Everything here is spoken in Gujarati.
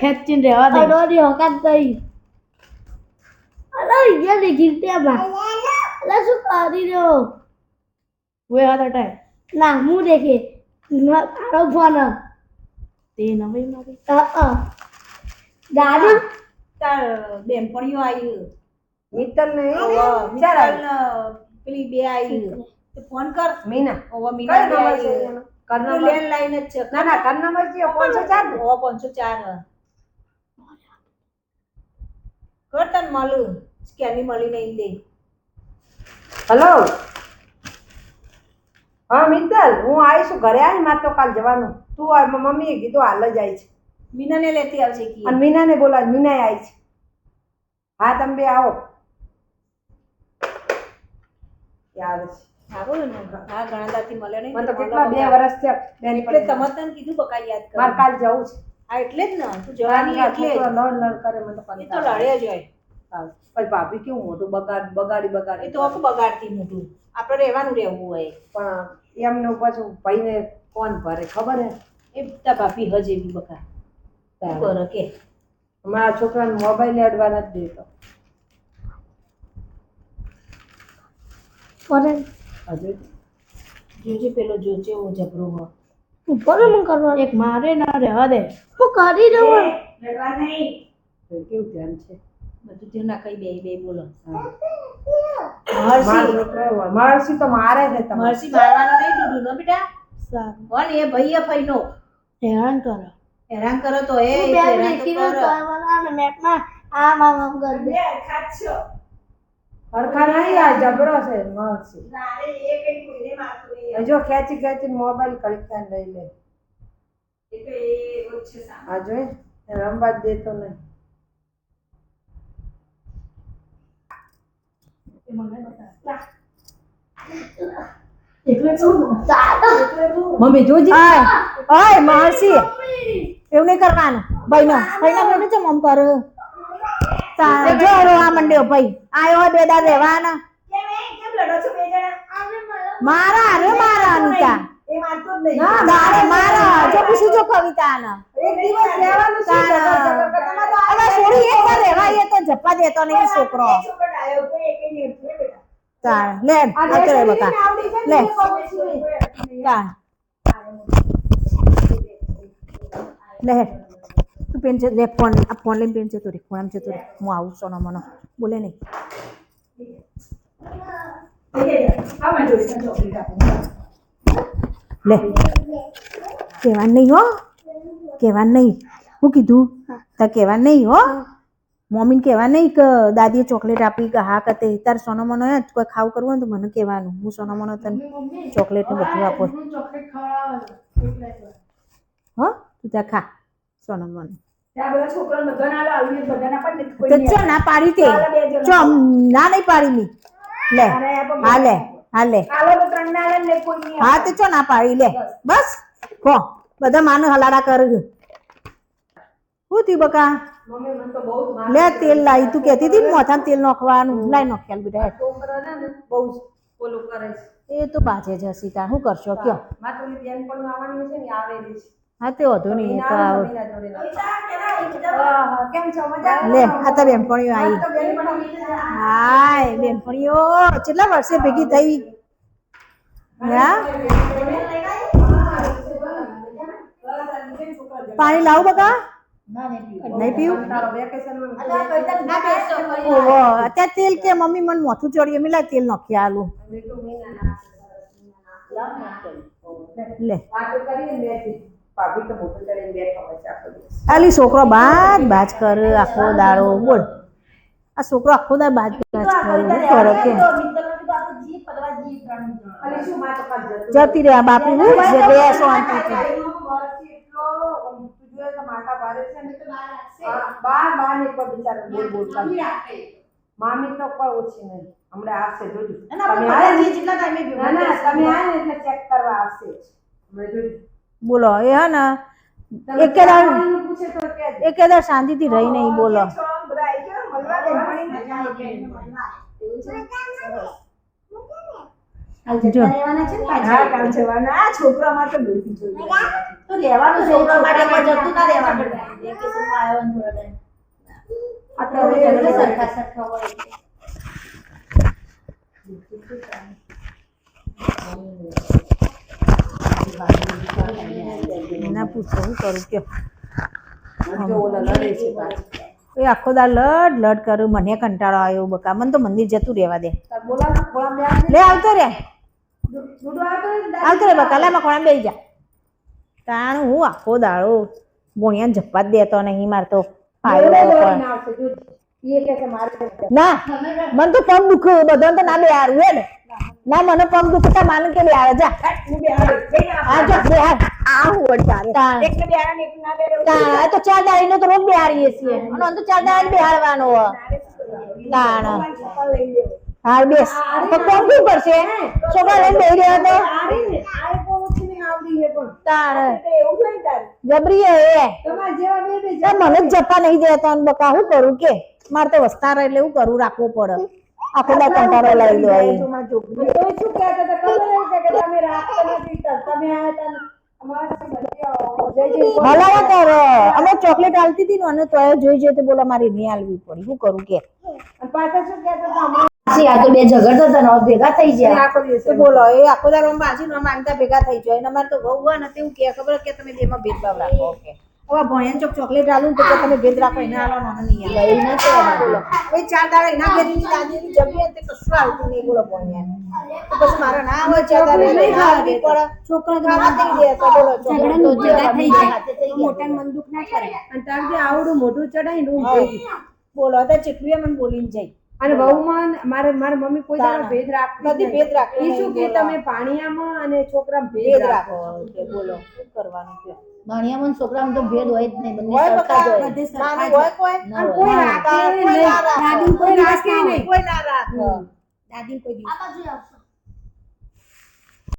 ખેંચીને રહેવા દે. અડોની હકાત થઈ અરે અહીંયા ને ગીરત્યામાં અલા શું કરી રહ્યો? વે હાથ હટાય. ના હું દેખે. મારો ફોન તે નવી મારી. દાદા? તાર બેનપણીઓ આવી મિત્તલ ને મિત્તલ પેલી બે આવી તે ફોન કર. મીના. ઓવા મીના બે કઈ નંબર છે આવી એનો? કર તો નંબર? લેન્ડલાઈન જ છે ના ના કર નંબર છે પાંચસો ચાર? ઓવા પાંચસો ચાર હ. કર મળું સ્કેની મળી નહીં દે હલો હા મિત્તલ હું આવીશું ઘરે આવી મારે તો કાલ જવાનું તું આ મ- મમ્મીએ કીધું હાલ જ આવી છે મીનાને લેતી આવશે કી અને મીનાને બોલાવ મીના આવી છે હા તમે બે આવો આવે છે આવો ને હા ઘણા દાથી મળે નહીં મને તો તો કેટલા બે વર્ષ થયા બેન એટલે તમે તને કીધું બકા યાદ કર મારે કાલ જવું છે. હા એટલે જ ને તું જવાની એટલે લડ લડ કરે મને તો એ તો કંટાળો જ હોય. પછી ભાભી કેવું મોટું બગાડ બગાડી એ બગાડી તો આખું બગાડતી મોટું. આપણે રહેવાનું રહેવું હોય. પણ એમને પાછું ભાઈને કોણ ભરે ખબર હે? એ તા ભાભી હજ એવી બકા. શું કરે કે? મારા છોકરાને મોબાઈલ અડવા નથી દેતો. ફોન હજુ જોજે પેલો જોજે એવો જબરો હો ઉપર મન કરવા એક મારે ના રહેવા દે. હું કરી રહ્યો કેવું ધ્યાન છે? બધું ધ્યાન ના કઈ બે બે બોલો. મહર્ષિ તો મારે છે મહર્ષિ મારવાનો નહીં ડૂડું નો બેટા. સારું. પણ એ ભાઈ ફઈનો હેરાન કરો. હેરાન કરો તો એ બે હેરાન કરો. મેપમાં આમ આમ આમ કરી દે હરખા નહીં આ જબરો છે જો ખેંચી ખેંચી મોબાઈલ કડીક લઈ લે. આ જોઈ રમવા જ દેતો નહીં. મમ્મી જોજે. ઓય મહર્ષિ એવું નહીં કરવાનું. ભાઈ નો ભાઈ ના બેટું ચમ આમ જો રોવા મંડ્યો ભાઈ. આયો બે દાદ રહેવાના. મારા. અરે મારા અનિતા. ના મારે મારા. જો પૂછું જો કવિતા ના એક દિવસ કરતા? તમારે હવે છોડી એક વાર રહેવાય એ તો જપ્પા દેતો નહીં છોકરો. તાર લે આ તો રે બકા. લે. લે તું પેન છે લે ફોન આ ફોન લઈને પેન છે તો રે ફોન આમ છે તો રે. હું આવું સોનો મનો બોલે નહીં. લે. કહેવાનું નહીં હો. કહેવાનું નહીં. હું કીધું? તાર કહેવાનું નહીં હો? મમ્મીને કહેવા નહીં કે દાદીએ ચોકલેટ આપી કે હા કતે તાર સોનો મનો હે કોઈ ખાવું કરવું હોય તો મને કહેવાનું. હું સોનો મનો તને ચોકલેટ ને બધું આપો. હો? તું ત્યાં ખા સોનો મનો ને પાડી તે. ના નહીં પાડી મી. લે. હા લે. હા લે. તો હા તો છો ના પાડી લે. બસ. કો બધા માનો હલાડા કર શું થયું બકા? તો લે તેલ લાવી તું કહેતી હતી મોથા મોથામાં તેલ નાખવાનું. લાઈ નાખ્યાલ બેટા. બહુ ઓલું કરે છે. એ તો બાજે છે સીતા શું કરશો? કયો. બેન પણ આવવાની છે ને આવેલી છે. હા તે વધુ નહીં તો લે આ તો બેનપણીઓ આવી. હાય બેનપણીઓ કેટલા વર્ષે ભેગી થઈ? હા પાણી લાવું બકા. નહીં પીવું. ઓહો અત્યારે તેલ કે મમ્મી મને મોથું ચડ્યું મિલા તેલ નાખી આલું. લે. આલી છોકરો બાજ બાજ કર આખો દાડો બોલ. આ છોકરો આખો દાડો બાજ બાજ કરે કે? અને શું માં તો કાલ જતું જતી રે આ બાપી હું જે બે શાંતિથી ગાડીનો મરચી એટલો આમ તું જોઈએ તો માથા ભારે છે બાર બાર ને કોઈ બિચારો બોલ બોલ કરે. મામી તો કોઈ ઓછી નહીં. હમણાં આવશે જોજો. તમે આયા ને- ના ના તમે આયા એટલે ચેક કરવા આવશે હમણાં જોજો. બોલો એ હે ને એકેદાર એકે દાડ પાણીનું પૂછે તો કહેજો. એકે દાડ શાંતિથી રહી નહીં બોલો. છોકરા બધા આવી ગયા? મળવા દે, મળીને મજા આવી ગઈ. જો હા, કાલ જવાના. આ છોકરા માટે લોહી જોઈએ. તો રહેવાનું છે છોકરા માટે કોઈ જતું ના રહેવાનું વેકેશનમાં આવ્યો ને થોડા ટાઈમ આ તો હવે ઝઘડે સરખા સરખા હોય એટલે. એના પૂછો હું કરું? કે જો ઓલા લડે છે પાછા. એ આખો દા લડ લડ કરું મને કંટાળો આવ્યો બકા. મને તો મંદિર જતું રહેવા દે. લે આવતો રે. આવતો રે બકા. લે મકોણા બેસી જા. તાણ હું આખો દાડો બોણિયા જપ્પા જ દેતો નહીં મારતો ના મને તો પગ દુખે બધાને તો ના બે હારું હે ને ના મને પગ દુખતા માન કે બે હારે જા. હું. આ જો બે આ હું વડ તારે એકને બે હારે ને એકને ના બે હારે. આ તો ચાર દાડીનો તો રોજ બેહારીએ છીએ. અને તો ચાર દાડી બેહારવાનો હો. તાણ લઈ બેસ. તો કોણ શું કરશે છોકરા લઈને બેહી રહ્યો તો? ને, ને. જબરી એ મને જપા નહીં દેતા બકા શું કરું કે? મારે તો વસ્તાર એટલે હું કરું રાખવું પડે. આખો દા કંટાળો લઈ લો તો શું કહેતા હતા? ખબર કે કે તમે રાખતા નથી તમે આયા હતા. કરો અમે ચોકલેટ આલતી હતી ને અને તો જોઈ જોઈ તો બોલો મારી નહીં આલવી પડી. શું કરું કે? પાછા શું કહેતા હતા? આ તો બે ઝઘડતા હતા ભેગા થઈ ગયા. આખો બોલો એ આખો દારો બાજી નો ભેગા થઈ જાય અને અમારે તો બહુ ને તેવું કે ખબર કે તમે જેમાં ભેદભાવ રાખો કે હવે ભણ્યા ચોક ચોકલેટ આલું તો તમે ભેદ રાખો એને આલો નાનો નહીં આલો. લઈ ના કહેવાના. બોલો. એ ચાર દાડા એના ઘેરની દાદીની જમીએ તે કશું આવતું નહીં બોલો ભણ્યા તો પછી મારે ના હોય ચાર દાડા નહીં ના પડે. છોકરો તો ખાવા થઈ જાય તો બોલો ઝઘડા તો ભેગા થઈ જાય. મોટા મન દુખ ના કરે અને તાર જે આવડું મોઢું ચડાઈ ગઈ. બોલો તો ચીકવીએ મને બોલીને જાય અને વહુમાં મારે મારા મમ્મી કોઈ દાડો ભેદ રાખતી નથી ભેદ રાખતી ઈ શું કે તમે પાણીયામાં અને છોકરા ભેદ રાખો બોલો શું કરવાનું કે ભાણિયામાં છોકરામાં તો ભેદ હોય જ નહીં બંને સરખા જ હોય. નાનું હોય કોઈ અને કોઈ રાખે કોઈ ના રાખે. દાદી કોઈ રાખે નહીં. કોઈ ના રાખે. દાદી કોઈ દિવસ. આ બાજુ આવ.